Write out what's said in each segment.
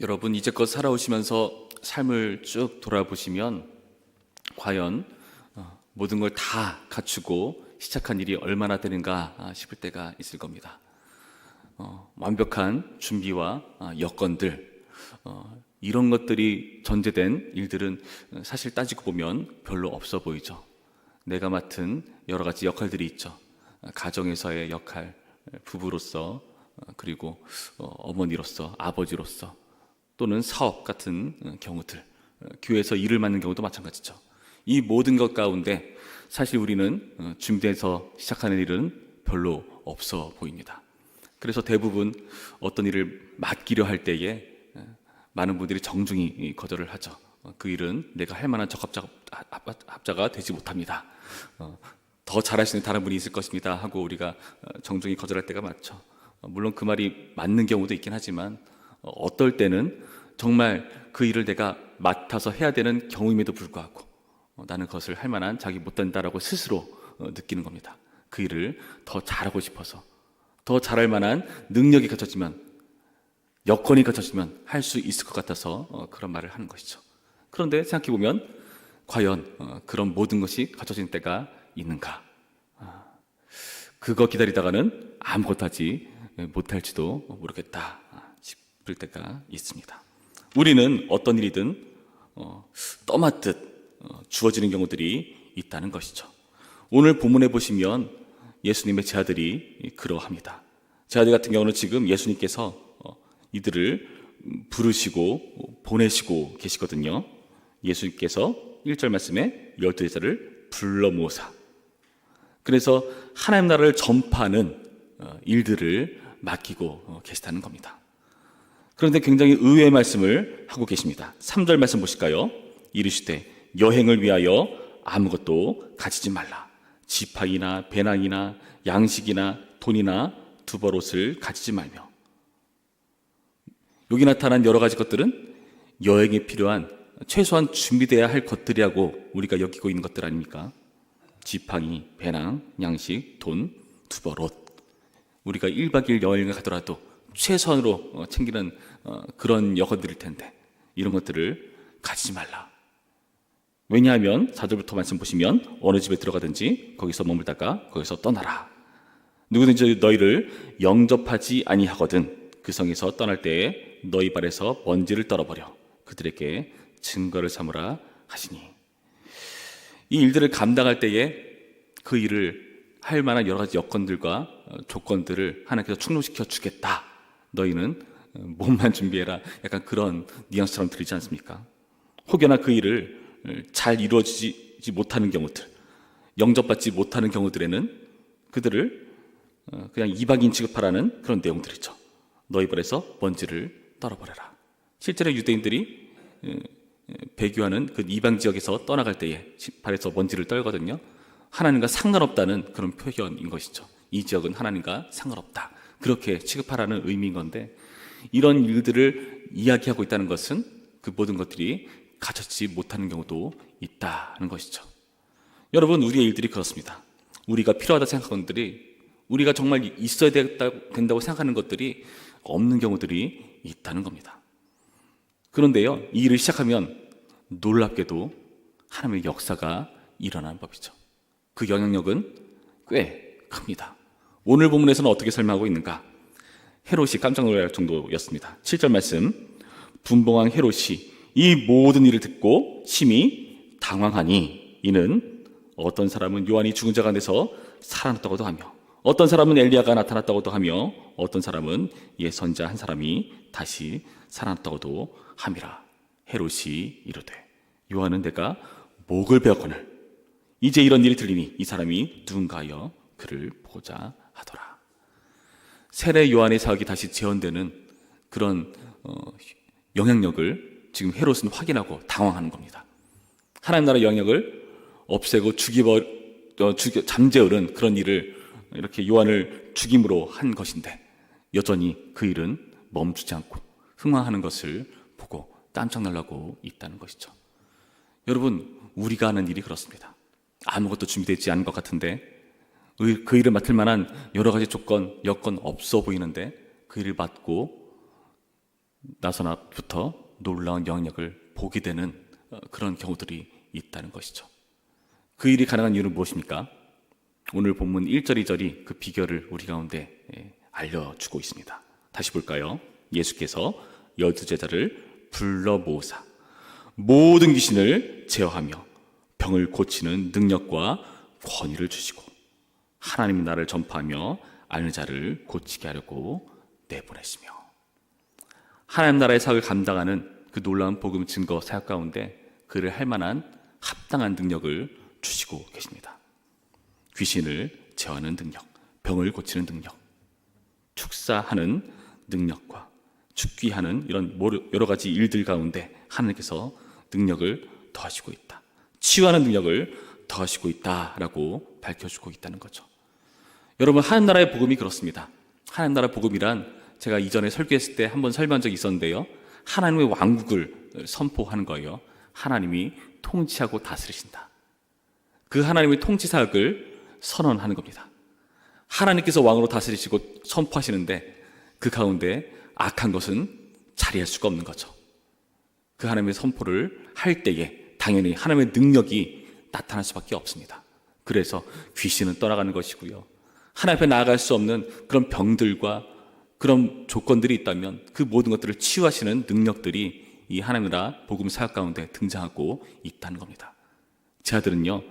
여러분 이제껏 살아오시면서 삶을 쭉 돌아보시면 과연 어, 모든 걸 다 갖추고 시작한 일이 얼마나 되는가 아, 싶을 때가 있을 겁니다. 어, 완벽한 준비와 아, 여건들 어, 이런 것들이 전제된 일들은 어, 사실 따지고 보면 별로 없어 보이죠. 내가 맡은 여러 가지 역할들이 있죠. 아, 가정에서의 역할, 부부로서 어, 그리고 어, 어머니로서 아버지로서 또는 사업 같은 어, 경우들, 어, 교회에서 일을 맡는 경우도 마찬가지죠. 이 모든 것 가운데 사실 우리는 어, 준비해서 시작하는 일은 별로 없어 보입니다. 그래서 대부분 어떤 일을 맡기려 할 때에 어, 많은 분들이 정중히 거절을 하죠. 어, 그 일은 내가 할 만한 적합자, 합- 합자가 되지 못합니다. 어, 더 잘하시는 다른 분이 있을 것입니다 하고 우리가 어, 정중히 거절할 때가 많죠. 어, 물론 그 말이 맞는 경우도 있긴 하지만 어, 어떨 때는 정말 그 일을 내가 맡아서 해야 되는 경우임에도 불구하고 어, 나는 그것을 할 만한 자기 못된다라고 스스로 어, 느끼는 겁니다. 그 일을 더 잘하고 싶어서 더 잘할 만한 능력이 갖춰지면 여건이 갖춰지면 할 수 있을 것 같아서 어, 그런 말을 하는 것이죠. 그런데 생각해 보면 과연 어, 그런 모든 것이 갖춰진 때가 있는가? 아, 그거 기다리다가는 아무것도 하지 못할지도 모르겠다 싶을 때가 있습니다. 우리는 어떤 일이든 어, 떠맡듯 어, 주어지는 경우들이 있다는 것이죠. 오늘 본문에 보시면 예수님의 제자들이 그러합니다. 제자들 같은 경우는 지금 예수님께서 어, 이들을 음, 부르시고 보내시고 계시거든요. 예수님께서 1절 말씀에 열두 제자를 불러 모으사 그래서 하나님 나라를 전파하는 어, 일들을 맡기고 어, 계시다는 겁니다. 그런데 굉장히 의외의 말씀을 하고 계십니다. 3절 말씀 보실까요? 이르시되 여행을 위하여 아무것도 가지지 말라. 지팡이나 배낭이나 양식이나 돈이나 두벌옷을 가지지 말며 여기 나타난 여러 가지 것들은 여행에 필요한 최소한 준비돼야 할 것들이라고 우리가 여기고 있는 것들 아닙니까? 지팡이, 배낭, 양식, 돈, 두벌옷. 우리가 1박 2일 여행을 가더라도 최선으로 어, 챙기는 어, 그런 여건들일 텐데 이런 것들을 가지지 말라. 왜냐하면 4절부터 말씀 보시면 어느 집에 들어가든지 거기서 머물다가 거기서 떠나라. 누구든지 너희를 영접하지 아니하거든 그 성에서 떠날 때에 너희 발에서 먼지를 떨어버려 그들에게 증거를 삼으라 하시니 이 일들을 감당할 때에 그 일을 할 만한 여러 가지 여건들과 어, 조건들을 하나님께서 충족시켜 주겠다. 너희는 어, 몸만 준비해라. 약간 그런 뉘앙스처럼 들리지 않습니까? 혹여나 그 일을 어, 잘 이루어지지 못하는 경우들, 영접받지 못하는 경우들에는 그들을 어, 그냥 이방인 취급하라는 그런 내용들이죠. 너희 발에서 먼지를 떨어버려라. 실제로 유대인들이 배교하는 그 이방 지역에서 떠나갈 때에 발에서 먼지를 떨거든요. 하나님과 상관없다는 그런 표현인 것이죠. 이 지역은 하나님과 상관없다. 그렇게 취급하라는 의미인 건데 이런 일들을 이야기하고 있다는 것은 그 모든 것들이 갖춰지지 못하는 경우도 있다는 것이죠. 여러분, 우리의 일들이 그렇습니다. 우리가 필요하다 생각하는 것들이 우리가 정말 있어야 된다- 된다고 생각하는 것들이 없는 경우들이 있다는 겁니다. 그런데요, 이 일을 시작하면 놀랍게도 하나님의 역사가 일어나는 법이죠. 그 영향력은 꽤 큽니다. 오늘 본문에서는 어떻게 설명하고 있는가? 헤롯이 깜짝 놀랄 정도였습니다. 7절 말씀. 분봉왕 헤롯이 이 모든 일을 듣고 심히 당황하니 이는 어떤 사람은 요한이 죽은 자 가운데서 살아났다고도 하며 어떤 사람은 엘리야가 나타났다고도 하며 어떤 사람은 예 선자 한 사람이 다시 살아났다고도 함이라. 헤롯이 이르되 요한은 내가 목을 베었거늘 이제 이런 일이 들리니 이 사람이 누군가여 그를 보자. 세례 요한의 사역이 다시 재현되는 그런 어, 영향력을 지금 헤롯은 확인하고 당황하는 겁니다. 하나님 나라 영향을 없애고 죽이버 어, 죽여 잠재우는 그런 일을 이렇게 요한을 죽임으로 한 것인데 여전히 그 일은 멈추지 않고 흥황하는 것을 보고 깜짝 놀라고 있다는 것이죠. 여러분, 우리가 하는 일이 그렇습니다. 아무것도 준비되지 않은 것 같은데 의- 그 일을 맡을 만한 여러 가지 조건, 여건 없어 보이는데 그 일을 맡고 나선앞부터 놀라운 영향력을 보게 되는 어, 그런 경우들이 있다는 것이죠. 그 일이 가능한 이유는 무엇입니까? 오늘 본문 1절, 2절이 그 비결을 우리 가운데 예, 알려주고 있습니다. 다시 볼까요? 예수께서 열두 제자를 불러 모으사 모든 귀신을 제어하며 병을 고치는 능력과 권위를 주시고 하나님 나라를 전파하며 아는 자를 고치게 하려고 내보냈으며 하나님 나라의 사역을 감당하는 그 놀라운 복음 증거 사역 가운데 그를 할 만한 합당한 능력을 주시고 계십니다. 귀신을 제어하는 능력, 병을 고치는 능력, 축사하는 능력과 죽기하는 이런 여러 가지 일들 가운데 하나님께서 능력을 더하시고 있다. 치유하는 능력을 더하시고 있다라고 밝혀주고 있다는 거죠. 여러분 하나님 나라의 복음이 그렇습니다. 하나님 나라 복음이란 제가 이전에 설교했을 때 한번 설명한 적이 있었는데요. 하나님의 왕국을 선포하는 거예요. 하나님이 통치하고 다스리신다. 그 하나님의 통치 사역을 선언하는 겁니다. 하나님께서 왕으로 다스리시고 선포하시는데 그 가운데 악한 것은 자리할 수가 없는 거죠. 그 하나님의 선포를 할 때에 당연히 하나님의 능력이 나타날 수밖에 없습니다. 그래서 귀신은 떠나가는 것이고요. 하나님 앞에 나아갈 수 없는 그런 병들과 그런 조건들이 있다면 그 모든 것들을 치유하시는 능력들이 이 하나님 나라 복음 사역 가운데 등장하고 있다는 겁니다. 제 아들은요,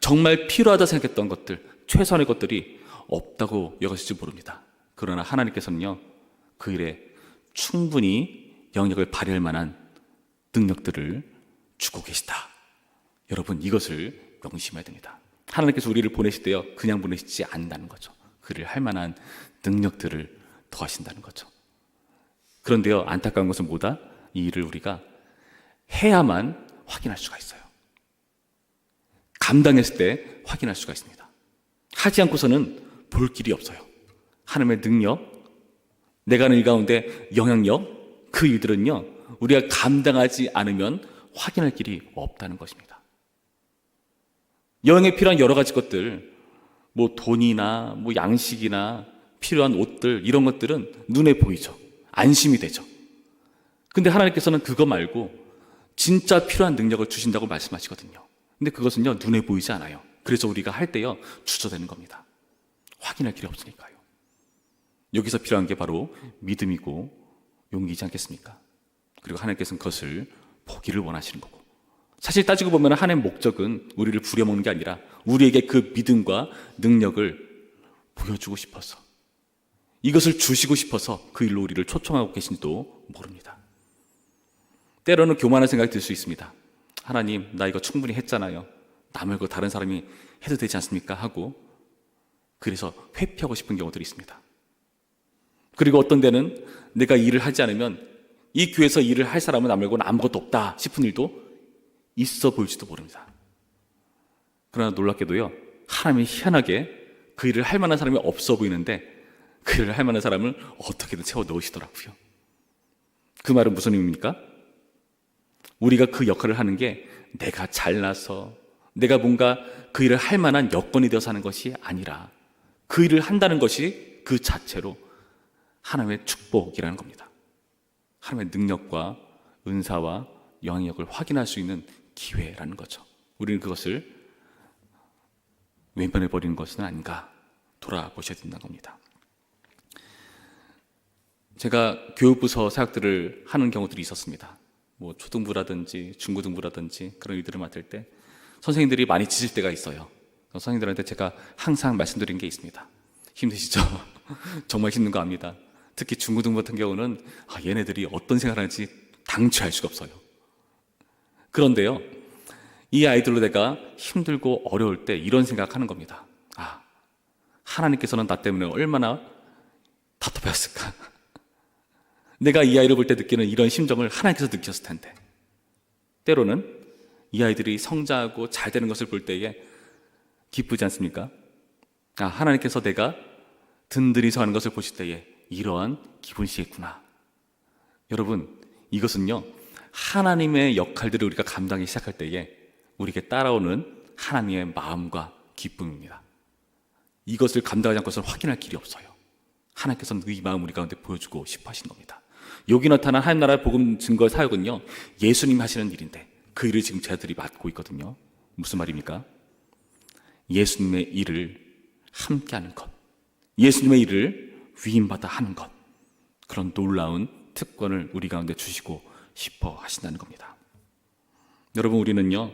정말 필요하다 생각했던 것들, 최선의 것들이 없다고 여겼을지 모릅니다. 그러나 하나님께서는요, 그 일에 충분히 영역을 발휘할 만한 능력들을 주고 계시다. 여러분, 이것을 명심해야 됩니다. 하나님께서 우리를 보내실 때요, 그냥 보내시지 않는다는 거죠. 그를 할 만한 능력들을 더하신다는 거죠. 그런데요, 안타까운 것은 뭐다? 이 일을 우리가 해야만 확인할 수가 있어요. 감당했을 때 확인할 수가 있습니다. 하지 않고서는 볼 길이 없어요. 하나님의 능력, 내가 하는 일 가운데 영향력, 그 일들은요, 우리가 감당하지 않으면 확인할 길이 없다는 것입니다. 여행에 필요한 여러 가지 것들, 뭐 돈이나 뭐 양식이나 필요한 옷들, 이런 것들은 눈에 보이죠. 안심이 되죠. 근데 하나님께서는 그거 말고 진짜 필요한 능력을 주신다고 말씀하시거든요. 근데 그것은요, 눈에 보이지 않아요. 그래서 우리가 할 때요, 주저되는 겁니다. 확인할 길이 없으니까요. 여기서 필요한 게 바로 믿음이고 용기이지 않겠습니까? 그리고 하나님께서는 그것을 보기를 원하시는 거고. 사실 따지고 보면 하나님의 목적은 우리를 부려먹는 게 아니라 우리에게 그 믿음과 능력을 보여주고 싶어서 이것을 주시고 싶어서 그 일로 우리를 초청하고 계신지도 모릅니다. 때로는 교만한 생각이 들 수 있습니다. 하나님, 나 이거 충분히 했잖아요. 나 말고 다른 사람이 해도 되지 않습니까? 하고 그래서 회피하고 싶은 경우들이 있습니다. 그리고 어떤 데는 내가 일을 하지 않으면 이 교회에서 일을 할 사람은 나 말고는 아무것도 없다 싶은 일도 있어 보일지도 모릅니다. 그러나 놀랍게도요, 하나님이 희한하게 그 일을 할 만한 사람이 없어 보이는데 그 일을 할 만한 사람을 어떻게든 채워 넣으시더라고요. 그 말은 무슨 의미입니까? 우리가 그 역할을 하는 게 내가 잘나서 내가 뭔가 그 일을 할 만한 여건이 되어서 하는 것이 아니라 그 일을 한다는 것이 그 자체로 하나님의 축복이라는 겁니다. 하나님의 능력과 은사와 영향력을 확인할 수 있는 기회라는 거죠. 우리는 그것을 외면해 버리는 것은 아닌가 돌아보셔야 된다는 겁니다. 제가 교육부서 사역들을 하는 경우들이 있었습니다. 뭐 초등부라든지 중고등부라든지 그런 일들을 맡을 때 선생님들이 많이 지칠 때가 있어요. 선생님들한테 제가 항상 말씀드린 게 있습니다. 힘드시죠? 정말 힘든 거 압니다. 특히 중고등부 같은 경우는 아, 얘네들이 어떤 생활하는지 당최할 수가 없어요. 그런데요, 이 아이들로 내가 힘들고 어려울 때 이런 생각하는 겁니다. 아, 하나님께서는 나 때문에 얼마나 답답했을까? 내가 이 아이를 볼 때 느끼는 이런 심정을 하나님께서 느꼈을 텐데. 때로는 이 아이들이 성장하고 잘 되는 것을 볼 때에 기쁘지 않습니까? 아, 하나님께서 내가 든든히 서하는 것을 보실 때에 이러한 기분이시겠구나. 여러분, 이것은요, 하나님의 역할들을 우리가 감당하기 시작할 때에 우리에게 따라오는 하나님의 마음과 기쁨입니다. 이것을 감당하지 않고서는 확인할 길이 없어요. 하나님께서는 이 마음 우리 가운데 보여주고 싶어 하신 겁니다. 여기 나타난 하나님 나라의 복음 증거 사역은요, 예수님 하시는 일인데 그 일을 지금 저희들이 맡고 있거든요. 무슨 말입니까? 예수님의 일을 함께 하는 것. 예수님의 일을 위임받아 하는 것. 그런 놀라운 특권을 우리 가운데 주시고 싶어 하신다는 겁니다. 여러분, 우리는요,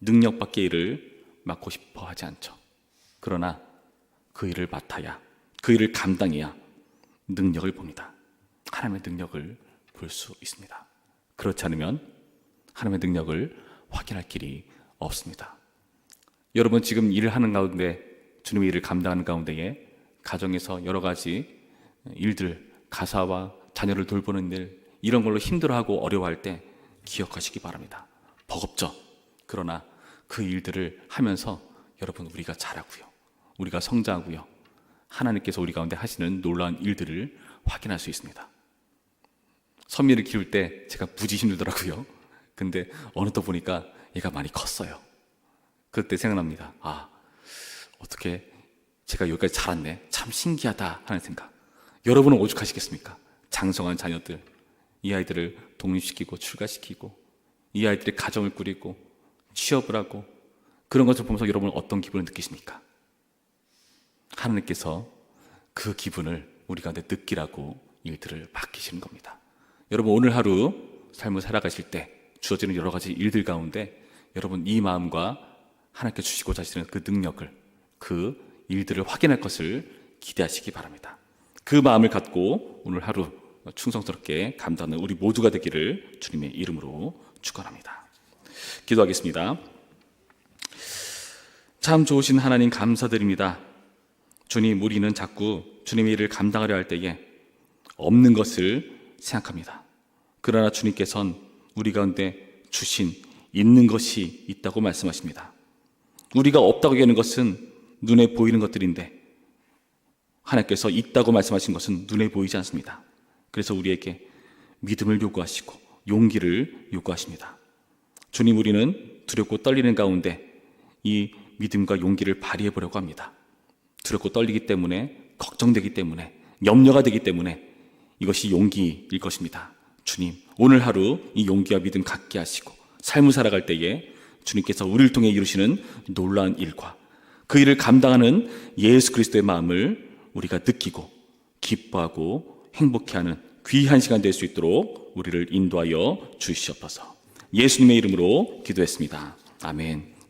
능력밖의 일을 맡고 싶어 하지 않죠. 그러나 그 일을 맡아야, 그 일을 감당해야 능력을 봅니다. 하나님의 능력을 볼 수 있습니다. 그렇지 않으면 하나님의 능력을 확인할 길이 없습니다. 여러분 지금 일을 하는 가운데 주님의 일을 감당하는 가운데에 가정에서 여러 가지 일들 가사와 자녀를 돌보는 일 이런 걸로 힘들어하고 어려워할 때 기억하시기 바랍니다. 버겁죠. 그러나 그 일들을 하면서 여러분 우리가 잘하고요. 우리가 성장하고요. 하나님께서 우리 가운데 하시는 놀라운 일들을 확인할 수 있습니다. 선미를 키울 때 제가 무지 힘들더라고요. 근데 어느 또 보니까 얘가 많이 컸어요. 그때 생각납니다. 아, 어떻게 제가 여기까지 자랐네. 참 신기하다 하는 생각. 여러분은 오죽하시겠습니까? 장성한 자녀들, 이 아이들을 독립시키고 출가시키고, 이 아이들의 가정을 꾸리고, 취업을 하고, 그런 것을 보면서 여러분은 어떤 기분을 느끼십니까? 하나님께서 그 기분을 우리 가운데 느끼라고 일들을 맡기시는 겁니다. 여러분 오늘 하루 삶을 살아가실 때 주어지는 여러 가지 일들 가운데 여러분 이 마음과 하나님께 주시고자 하시는 그 능력을 그 일들을 확인할 것을 기대하시기 바랍니다. 그 마음을 갖고 오늘 하루 충성스럽게 감당하는 우리 모두가 되기를 주님의 이름으로 축원합니다. 기도하겠습니다. 참 좋으신 하나님 감사드립니다. 주님, 우리는 자꾸 주님의 일을 감당하려 할 때에 없는 것을 생각합니다. 그러나 주님께서는 우리 가운데 주신 있는 것이 있다고 말씀하십니다. 우리가 없다고 얘기하는 것은 눈에 보이는 것들인데 하나님께서 있다고 말씀하신 것은 눈에 보이지 않습니다. 그래서 우리에게 믿음을 요구하시고 용기를 요구하십니다. 주님, 우리는 두렵고 떨리는 가운데 이 믿음과 용기를 발휘해 보려고 합니다. 두렵고 떨리기 때문에 걱정되기 때문에 염려가 되기 때문에 이것이 용기일 것입니다. 주님, 오늘 하루 이 용기와 믿음 갖게 하시고 삶을 살아갈 때에 주님께서 우리를 통해 이루시는 놀라운 일과 그 일을 감당하는 예수 그리스도의 마음을 우리가 느끼고 기뻐하고 행복해하는 귀한 시간 될 수 있도록 우리를 인도하여 주시옵소서. 예수님의 이름으로 기도했습니다. 아멘.